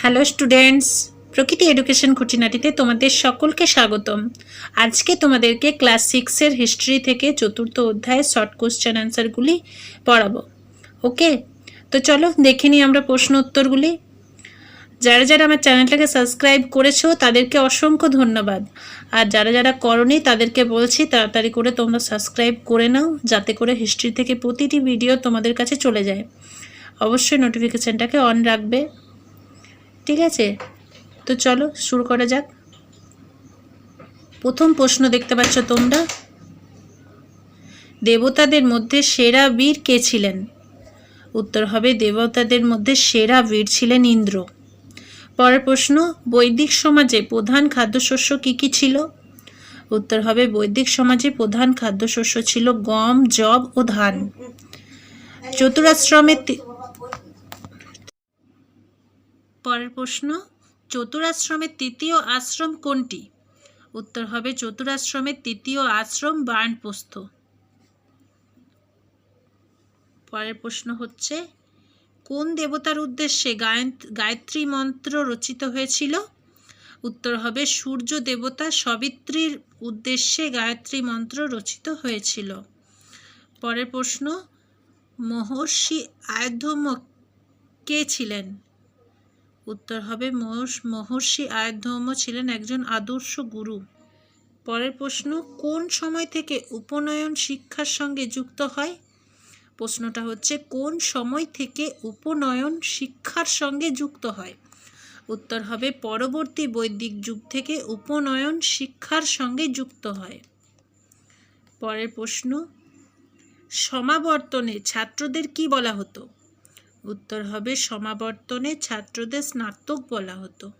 Hello students প্রকৃতি education খুঁটিনাটিতে তোমাদের সকলকে স্বাগতম। আজকে তোমাদেরকে ক্লাস সিক্সের হিস্ট্রি থেকে চতুর্থ অধ্যায়ে শর্ট কোশ্চেন অ্যান্সারগুলি পড়াবো। ওকে তো চলো, দেখে নিই আমরা প্রশ্ন উত্তরগুলি। যারা যারা আমার চ্যানেলটাকে সাবস্ক্রাইব করেছ, তাদেরকে অসংখ্য ধন্যবাদ। আর যারা যারা করনি, তাদেরকে বলছি তাড়াতাড়ি করে তোমরা সাবস্ক্রাইব করে নাও, যাতে করে হিস্ট্রি থেকে প্রতিটি ভিডিও তোমাদের কাছে চলে যায়। অবশ্যই নোটিফিকেশানটাকে অন রাখবে। ঠিক আছে? তো চলো, শুরু করা যাক। প্রথম প্রশ্ন দেখতে পাচ্ছ তোমরা। দেবতাদের মধ্যে সেরা বীর কে ছিলেন? উত্তর হবে দেবতাদের মধ্যে সেরা বীর ছিলেন ইন্দ্র। পরের প্রশ্ন, বৈদিক সমাজে প্রধান খাদ্যশস্য কি কি ছিল? উত্তর হবে, বৈদিক সমাজে প্রধান খাদ্যশস্য ছিল গম জব ও ধান। চতুরাশ্রমে পরের প্রশ্ন চতুরাশ্রমের তৃতীয় আশ্রম কোনটি? উত্তর হবে চতুরাশ্রমের তৃতীয় আশ্রম বার্নপ্রস্থ পরের প্রশ্ন হচ্ছে কোন দেবতার উদ্দেশ্যে গায়ত্রী মন্ত্র রচিত হয়েছিল? উত্তর হবে, সূর্য দেবতা সবিত্রীর উদ্দেশ্যে গায়ত্রী মন্ত্র রচিত হয়েছিল। পরের প্রশ্ন, মহর্ষি আয়ধম কে ছিলেন? উত্তর হবে, মহর্ষ- মহর্ষি আয়ধর্ম ছিলেন একজন আদর্শ গুরু। পরের প্রশ্ন, কোন সময় থেকে উপনয়ন শিক্ষার সঙ্গে যুক্ত হয়? প্রশ্নটা হচ্ছে, কোন সময় থেকে উপনয়ন শিক্ষার সঙ্গে যুক্ত হয়? উত্তর হবে, পরবর্তী বৈদিক যুগ থেকে উপনয়ন শিক্ষার সঙ্গে যুক্ত হয়। পরের প্রশ্ন, সমাবর্তনে ছাত্রদের কি বলা হতো? উত্তর হবে, সমাবর্তনে ছাত্রদের স্নাতক বলা হতো।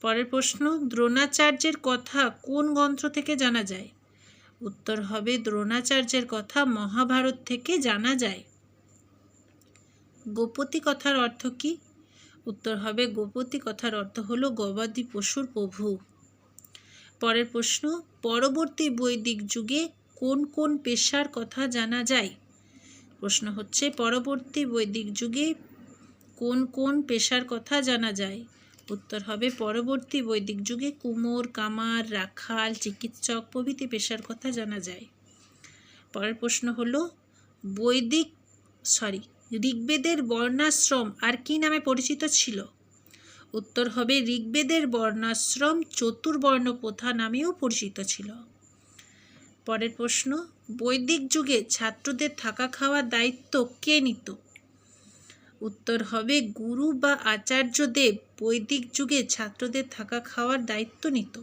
পরের প্রশ্ন, দ্রোণাচার্যের কথা কোন গ্রন্থ থেকে জানা যায়? উত্তর হবে, দ্রোণাচার্যের কথা মহাভারত থেকে জানা যায়। গোপতি কথার অর্থ কি? উত্তর হবে, গোপতি কথার অর্থ হলো গবাদি পশুর প্রভু। পরের প্রশ্ন, পরবর্তী বৈদিক যুগে কোন কোন পেশার কথা জানা যায়? প্রশ্ন হচ্ছে, পরবর্তী বৈদিক যুগে কোন কোন পেশার কথা জানা যায়? উত্তর হবে, পরবর্তী বৈদিক যুগে কুমোর, কামার, রাখাল, চিকিৎসক প্রভৃতি পেশার কথা জানা যায়। পরের প্রশ্ন হলো, বৈদিক সরি ঋগ্বেদের বর্ণাশ্রম আর কি নামে পরিচিত ছিল? উত্তর হবে, ঋগ্বেদের বর্ণাশ্রম চতুর্বর্ণ প্রথা নামেও পরিচিত ছিল। পরের প্রশ্ন, বৈদিক যুগে ছাত্রদের থাকা খাওয়ার দায়িত্ব কে নিত? উত্তর হবে, গুরু বা আচার্যদেব বৈদিক যুগে ছাত্রদের থাকা খাওয়ার দায়িত্ব নিত।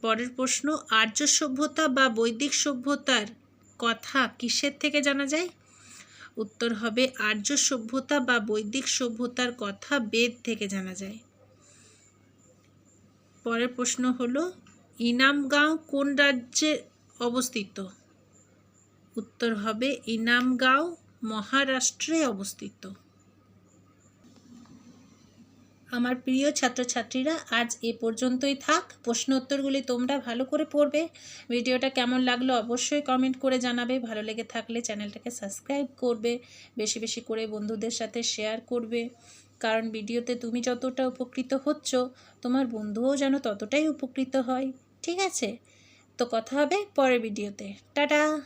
পরের প্রশ্ন, আর্য সভ্যতা বা বৈদিক সভ্যতার কথা কিসের থেকে জানা যায়? উত্তর হবে, আর্য সভ্যতা বা বৈদিক সভ্যতার কথা বেদ থেকে জানা যায়। পরের প্রশ্ন হলো, ইনামগাঁও কোন রাজ্যে অবস্থিত? উত্তর হবে, ইনামগাঁও মহারাষ্ট্রে অবস্থিত। আমার প্রিয় ছাত্রছাত্রীরা, আজ এ পর্যন্তই থাক। প্রশ্ন উত্তরগুলি তোমরা ভালো করে পড়বে। ভিডিওটা কেমন লাগল অবশ্যই কমেন্ট করে জানাবে। ভালো লেগে থাকলে চ্যানেলটাকে সাবস্ক্রাইব করবে। বেশি বেশি করে বন্ধুদের সাথে শেয়ার করবে। কারণ ভিডিওতে তুমি যতটা উপকৃত হচ্ছ, তোমার বন্ধুও যেন ততটাই উপকৃত হয়। ঠিক আছে? তো কথা হবে পরের ভিডিওতে। টাটা!